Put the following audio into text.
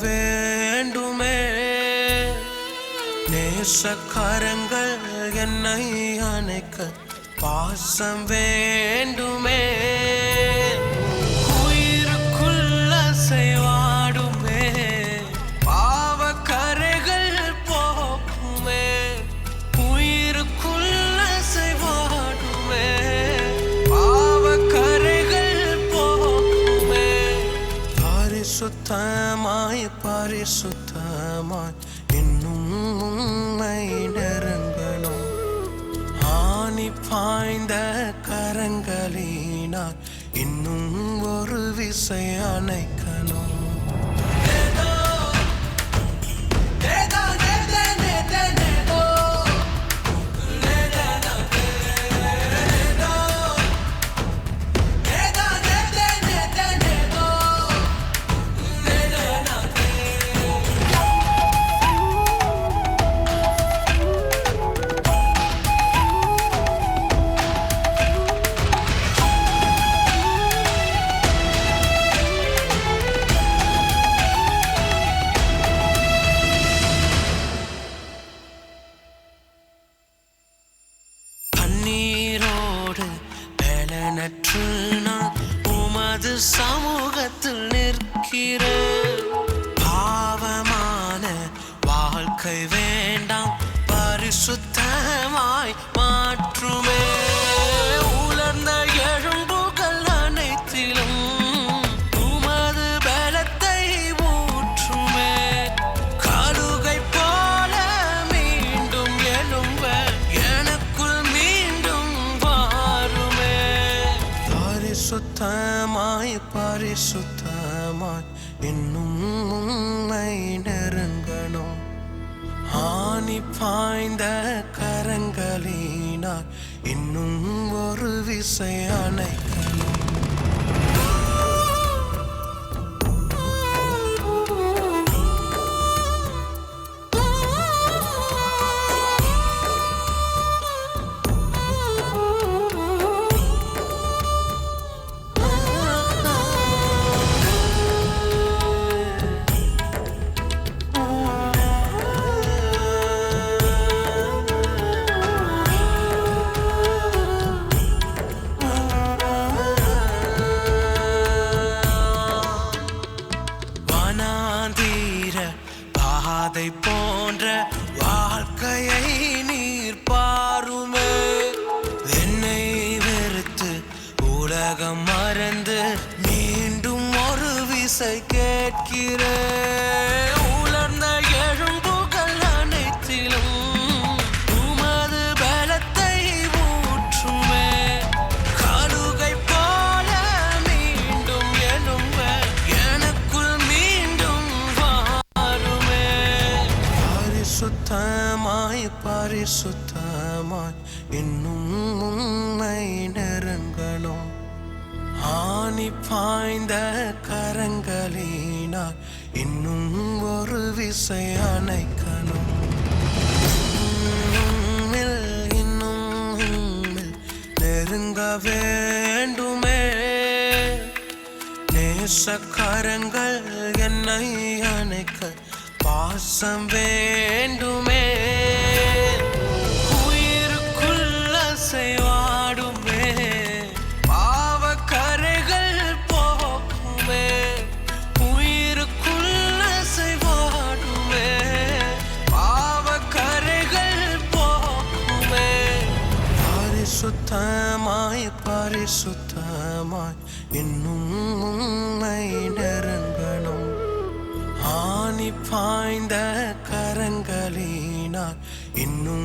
வேண்டுமே. நேசக்காரங்கள் என்னை அணைக்க பாசம் வேண்டும் பரிசுத்தமாய் பரிசுத்தமாய் இன்னும் உண்மை நெருங்கணும் ஆணி பாய்ந்த கரங்களினால் இன்னும் ஒரு விசை அணைக்கணும் பலனற்று நான் உமது சமூகத்தில் நிற்கிறேன் பாவமான வாழ்க்கை வேண்டாம் பரிசுத்தமாய் மாற்றுமே. பரிசுத்தமாய் இன்னும் உண்மை நெருங்கணும். ஆணி பாய்ந்த கரங்களினால் இன்னும் ஒரு விசை அணைக்கணும். ஒரு கேட்கிறேன். உலர்ந்த எழும்புகள் அனைத்திலும் உமது பலத்தை ஊற்றுமே. கழுகை போல மீண்டும் எழும்ப எனக்குள் மீண்டும் வாருமே. பரிசுத்தமாய் பரிசுத்தமாய் இன்னும் உண்மை நிறங்களும் ஆணி பாய்ந்த கரங்களினால் இன்னும் ஒரு விசை அணைக்கணும். இன்னும் நெருங்க வேண்டுமே. நேசக்கரங்கள் என்னை அணைக்க பாசம் வேண்டுமே. பரிசுத்தமாய் இன்னும் உண்மை நெருங்கணும். ஆணி பாய்ந்த கரங்களினால் இன்னும்